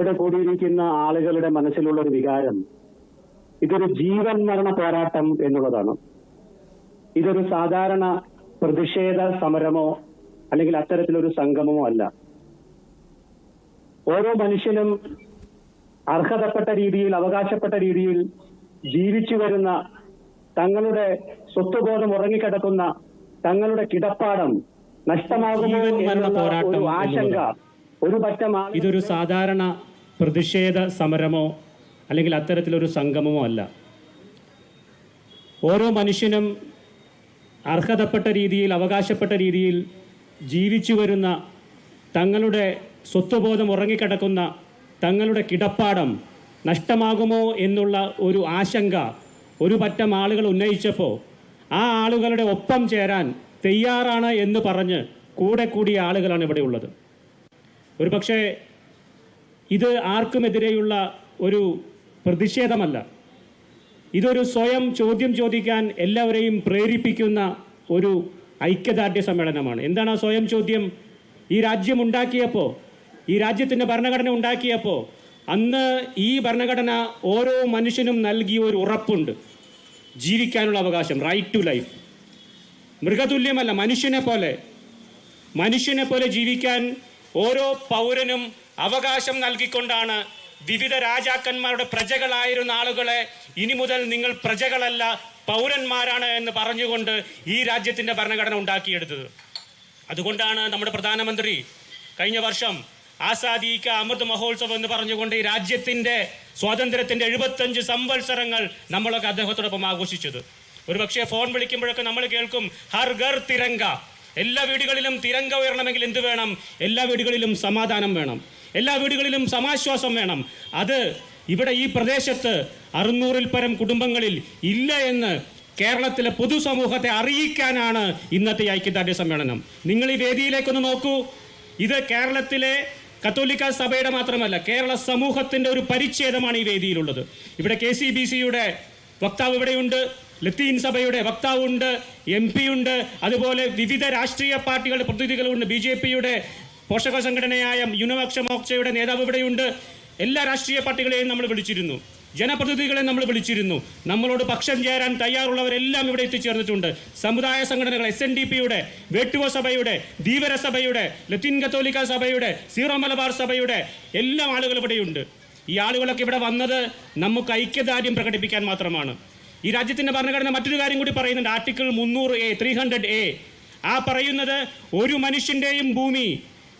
ഇവിടെ കൂടിയിരിക്കുന്ന ആളുകളുടെ മനസ്സിലുള്ള ഒരു വികാരം ഇതൊരു ജീവൻ മരണ പോരാട്ടം എന്നുള്ളതാണ്. ഇതൊരു സാധാരണ പ്രതിഷേധ സമരമോ അല്ലെങ്കിൽ അത്തരത്തിലൊരു സംഗമമോ അല്ല. ഓരോ മനുഷ്യനും അർഹതപ്പെട്ട രീതിയിൽ അവകാശപ്പെട്ട രീതിയിൽ ജീവിച്ചു വരുന്ന തങ്ങളുടെ സ്വത്വബോധം ഉറങ്ങിക്കിടക്കുന്ന തങ്ങളുടെ കിടപ്പാടം നഷ്ടമാകുമോ എന്നുള്ള ഒരു ആശങ്ക ഒരു പറ്റം ഇതൊരു സാധാരണ പ്രതിഷേധ സമരമോ അല്ലെങ്കിൽ അത്തരത്തിലൊരു സംഗമമോ അല്ല. ഓരോ മനുഷ്യനും അർഹതപ്പെട്ട രീതിയിൽ അവകാശപ്പെട്ട രീതിയിൽ ജീവിച്ചു വരുന്ന തങ്ങളുടെ സ്വത്വബോധം ഉറങ്ങിക്കിടക്കുന്ന തങ്ങളുടെ കിടപ്പാടം നഷ്ടമാകുമോ എന്നുള്ള ഒരു ആശങ്ക ഒരു പറ്റം ആളുകൾ ഉന്നയിച്ചപ്പോൾ ആ ആളുകളുടെ ഒപ്പം ചേരാൻ തയ്യാറാണ് എന്ന് പറഞ്ഞ് കൂടെ കൂടിയ ആളുകളാണ് ഇവിടെ ഉള്ളത്. ഒരു പക്ഷേ ഇത് ആർക്കുമെതിരെയുള്ള ഒരു പ്രതിഷേധമല്ല. ഇതൊരു സ്വയം ചോദ്യം ചോദിക്കാൻ എല്ലാവരെയും പ്രേരിപ്പിക്കുന്ന ഒരു ഐക്യദാർഢ്യ സമ്മേളനമാണ്. എന്താണ് ആ സ്വയം ചോദ്യം? ഈ രാജ്യം ഉണ്ടാക്കിയപ്പോൾ ഈ രാജ്യത്തിന്റെ ഭരണഘടന ഉണ്ടാക്കിയപ്പോൾ അന്ന് ഈ ഭരണഘടന ഓരോ മനുഷ്യനും നൽകിയ ഒരു ഉറപ്പുണ്ട്. ജീവിക്കാനുള്ള അവകാശം റൈറ്റ് ടു ലൈഫ് മൃഗതുല്യമല്ല മനുഷ്യനെ പോലെ. മനുഷ്യനെ പോലെ ജീവിക്കാൻ ഓരോ പൗരനും അവകാശം നൽകിക്കൊണ്ടാണ് വിവിധ രാജാക്കന്മാരുടെ പ്രജകളായിരുന്ന ആളുകളെ ഇനി മുതൽ നിങ്ങൾ പ്രജകളല്ല പൗരന്മാരാണ് എന്ന് പറഞ്ഞുകൊണ്ട് ഈ രാജ്യത്തിന്റെ ഭരണഘടന ഉണ്ടാക്കിയെടുത്തത്. അതുകൊണ്ടാണ് നമ്മുടെ പ്രധാനമന്ത്രി കഴിഞ്ഞ വർഷം ആസാദി കാ അമൃത് മഹോത്സവം എന്ന് പറഞ്ഞുകൊണ്ട് ഈ രാജ്യത്തിന്റെ സ്വാതന്ത്ര്യത്തിന്റെ എഴുപത്തഞ്ച് സംവത്സരങ്ങൾ നമ്മളൊക്കെ അദ്ദേഹത്തോടൊപ്പം ആഘോഷിച്ചത്. ഒരു പക്ഷേ ഫോൺ വിളിക്കുമ്പോഴൊക്കെ നമ്മൾ കേൾക്കും ഹർ ഗർ തിരങ്ക. എല്ലാ വീടുകളിലും തിരങ്ക ഉയരണമെങ്കിൽ എന്ത് വേണം? എല്ലാ വീടുകളിലും സമാധാനം വേണം. എല്ലാ വീടുകളിലും സമാശ്വാസം വേണം. അത് ഇവിടെ ഈ പ്രദേശത്ത് അറുന്നൂറിൽ പരം കുടുംബങ്ങളിൽ ഇല്ല എന്ന് കേരളത്തിലെ പൊതുസമൂഹത്തെ അറിയിക്കാനാണ് ഇന്നത്തെ ഐക്യദാർഢ്യ സമ്മേളനം. നിങ്ങൾ ഈ വേദിയിലേക്കൊന്ന് നോക്കൂ. ഇത് കേരളത്തിലെ കത്തോലിക്ക സഭയുടെ മാത്രമല്ല കേരള സമൂഹത്തിന്റെ ഒരു പരിച്ഛേദമാണ് ഈ വേദിയിലുള്ളത്. ഇവിടെ കെ സി ബി സിയുടെ വക്താവ് ഇവിടെയുണ്ട് ലത്തീൻ സഭയുടെ വക്താവുണ്ട് എം പി ഉണ്ട് അതുപോലെ വിവിധ രാഷ്ട്രീയ പാർട്ടികളുടെ പ്രതിനിധികളുണ്ട് ബി ജെ പിയുടെ പോഷക സംഘടനയായ ന്യൂനപക്ഷ മോർച്ചയുടെ നേതാവ് ഇവിടെയുണ്ട്. എല്ലാ രാഷ്ട്രീയ പാർട്ടികളെയും നമ്മൾ വിളിച്ചിരുന്നു. ജനപ്രതിനിധികളെ നമ്മൾ വിളിച്ചിരുന്നു. നമ്മളോട് പക്ഷം ചേരാൻ തയ്യാറുള്ളവരെല്ലാം ഇവിടെ എത്തിച്ചേർന്നിട്ടുണ്ട്. സമുദായ സംഘടനകൾ എസ് എൻ ഡി പിയുടെ വേട്ടുവ സഭയുടെ ധീവര സഭയുടെ ലത്തീൻ കത്തോലിക്ക സഭയുടെ സീറോ മലബാർ സഭയുടെ എല്ലാ ആളുകൾ ഇവിടെയുണ്ട്. ഈ ആളുകളൊക്കെ ഇവിടെ വന്നത് നമുക്ക് ഐക്യദാർഢ്യം പ്രകടിപ്പിക്കാൻ മാത്രമാണ്. ഈ രാജ്യത്തിന്റെ ഭരണഘടന മറ്റൊരു കാര്യം കൂടി പറയുന്നുണ്ട്. ആർട്ടിക്കിൾ മുന്നൂറ് എ ത്രീ ഹൺഡ്രഡ് എ ആ പറയുന്നത് ഒരു മനുഷ്യന്റെയും ഭൂമി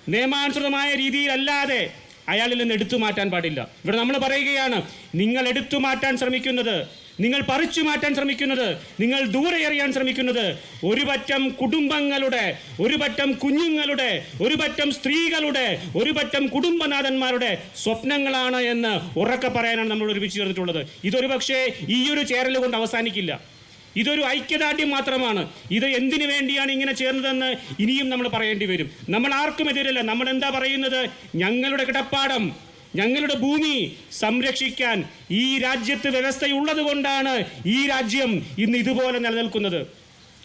നിയമാനുസൃതമായ രീതിയിലല്ലാതെ അയാളിൽ നിന്ന് എടുത്തു മാറ്റാൻ പാടില്ല. ഇവിടെ നമ്മൾ പറയുകയാണ് നിങ്ങൾ എടുത്തു മാറ്റാൻ ശ്രമിക്കുന്നത് നിങ്ങൾ പറിച്ചു മാറ്റാൻ ശ്രമിക്കുന്നത് നിങ്ങൾ ദൂരെ എറിയാൻ ശ്രമിക്കുന്നത് ഒരു പറ്റം കുടുംബങ്ങളുടെ ഒരു പറ്റം കുഞ്ഞുങ്ങളുടെ ഒരു പറ്റം സ്ത്രീകളുടെ ഒരു പറ്റം കുടുംബനാഥന്മാരുടെ സ്വപ്നങ്ങളാണ് എന്ന് ഉറക്കെ പറയാനാണ് നമ്മൾ ഒരുമിച്ച് ചേർന്നിട്ടുള്ളത്. ഇതൊരു പക്ഷേ ഈ ഒരു ചേരൽ കൊണ്ട് അവസാനിക്കില്ല. ഇതൊരു ഐക്യദാർഢ്യം മാത്രമാണ്. ഇത് എന്തിനു വേണ്ടിയാണ് ഇങ്ങനെ ചേർന്നതെന്ന് ഇനിയും നമ്മൾ പറയേണ്ടി വരും. നമ്മൾ ആർക്കും എതിരല്ല. നമ്മൾ എന്താ പറയുന്നത്? ഞങ്ങളുടെ കിടപ്പാടം ഞങ്ങളുടെ ഭൂമി സംരക്ഷിക്കാൻ ഈ രാജ്യത്ത് വ്യവസ്ഥയുള്ളത് കൊണ്ടാണ് ഈ രാജ്യം ഇന്ന് ഇതുപോലെ നിലനിൽക്കുന്നത്.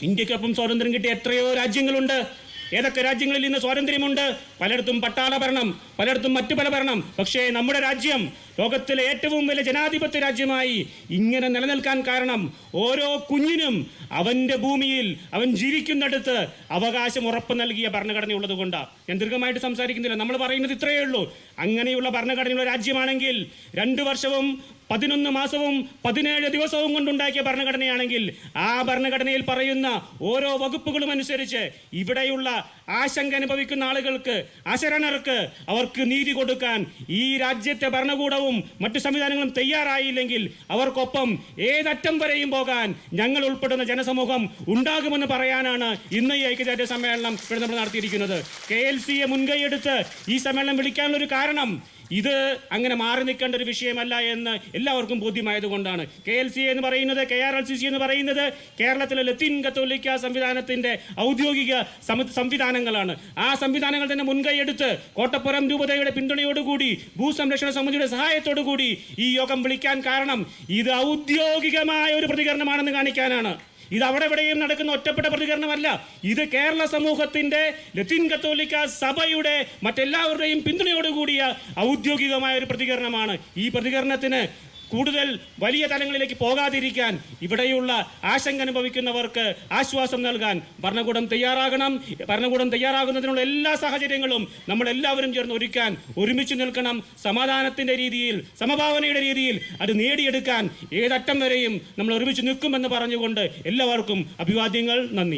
ഇന്ത്യക്കൊപ്പം സ്വാതന്ത്ര്യം കിട്ടിയ എത്രയോ രാജ്യങ്ങളുണ്ട്. ഏതൊക്കെ രാജ്യങ്ങളിൽ ഇന്ന് സ്വാതന്ത്ര്യമുണ്ട്? പലയിടത്തും പട്ടാള ഭരണം പലയിടത്തും മറ്റു പല ഭരണം. പക്ഷേ നമ്മുടെ രാജ്യം ലോകത്തിലെ ഏറ്റവും വലിയ ജനാധിപത്യ രാജ്യമായി ഇങ്ങനെ നിലനിൽക്കാൻ കാരണം ഓരോ കുഞ്ഞിനും അവന്റെ ഭൂമിയിൽ അവൻ ജീവിക്കുന്നിടത്ത് അവകാശം ഉറപ്പ് നൽകിയ ഭരണഘടന ഉള്ളത് കൊണ്ടാണ് ഞാൻ ദീർഘമായിട്ട് സംസാരിക്കുന്നില്ല. നമ്മൾ പറയുന്നത് ഇത്രയേ ഉള്ളൂ. അങ്ങനെയുള്ള ഭരണഘടനയുള്ള രാജ്യമാണെങ്കിൽ രണ്ടു വർഷവും പതിനൊന്ന് മാസവും പതിനേഴ് ദിവസവും കൊണ്ടുണ്ടാക്കിയ ഭരണഘടനയാണെങ്കിൽ ആ ഭരണഘടനയിൽ പറയുന്ന ഓരോ വകുപ്പുകളും അനുസരിച്ച് ഇവിടെയുള്ള ആശങ്ക അനുഭവിക്കുന്ന ആളുകൾക്ക് അശരണർക്ക് അവർക്ക് നീതി കൊടുക്കാൻ ഈ രാജ്യത്തെ ഭരണകൂടവും മറ്റു സംവിധാനങ്ങളും തയ്യാറായില്ലെങ്കിൽ അവർക്കൊപ്പം ഏതറ്റം വരെയും പോകാൻ ഞങ്ങൾ ഉൾപ്പെടുന്ന ജനസമൂഹം ഉണ്ടാകുമെന്ന് പറയാനാണ് ഇന്ന് ഈ ഐക്യദാർഢ്യ സമ്മേളനം ഇവിടെ നമ്മൾ നടത്തിയിരിക്കുന്നത്. കെ എൽ സിയെ മുൻകൈയെടുത്ത് ഈ സമ്മേളനം വിളിക്കാനുള്ള ഒരു കാരണം ഇത് അങ്ങനെ മാറി നിൽക്കേണ്ട ഒരു വിഷയമല്ല എന്ന് എല്ലാവർക്കും ബോധ്യമായതുകൊണ്ടാണ്. കെ എൽ സി എന്ന് പറയുന്നത് K R L C C എന്ന് പറയുന്നത് കേരളത്തിലെ ലത്തീൻ കത്തോലിക്ക സംവിധാനത്തിന്റെ ഔദ്യോഗിക സംവിധാനങ്ങളാണ്. ആ സംവിധാനങ്ങൾ തന്നെ മുൻകൈയെടുത്ത് കോട്ടപ്പുറം രൂപതയുടെ പിന്തുണയോടുകൂടി ഭൂസംരക്ഷണ സമിതിയുടെ സഹായത്തോടുകൂടി ഈ യോഗം വിളിക്കാൻ കാരണം ഇത് ഔദ്യോഗികമായ ഒരു പ്രതികരണമാണെന്ന് കാണിക്കാനാണ്. ഇത് അവിടെ എവിടെയും നടക്കുന്ന ഒറ്റപ്പെട്ട പ്രതികരണമല്ല. ഇത് കേരള സമൂഹത്തിന്റെ ലത്തീൻ കത്തോലിക്ക സഭയുടെ മറ്റെല്ലാവരുടെയും പിന്തുണയോടുകൂടിയ ഔദ്യോഗികമായ ഒരു പ്രതികരണമാണ്. ഈ പ്രതികരണത്തിന് കൂടുതൽ വലിയ തലങ്ങളിലേക്ക് പോകാതിരിക്കാൻ ഇവിടെയുള്ള ആശങ്ക അനുഭവിക്കുന്നവർക്ക് ആശ്വാസം നൽകാൻ ഭരണകൂടം തയ്യാറാകണം. ഭരണകൂടം തയ്യാറാകുന്നതിനുള്ള എല്ലാ സാഹചര്യങ്ങളും നമ്മൾ എല്ലാവരും ചേർന്ന് ഒരുക്കാൻ ഒരുമിച്ച് നിൽക്കണം. സമാധാനത്തിന്റെ രീതിയിൽ സമഭാവനയുടെ രീതിയിൽ അത് നേടിയെടുക്കാൻ ഏതറ്റം വരെയും നമ്മൾ ഒരുമിച്ച് നിൽക്കുമെന്ന് പറഞ്ഞുകൊണ്ട് എല്ലാവർക്കും അഭിവാദ്യങ്ങൾ നന്ദി.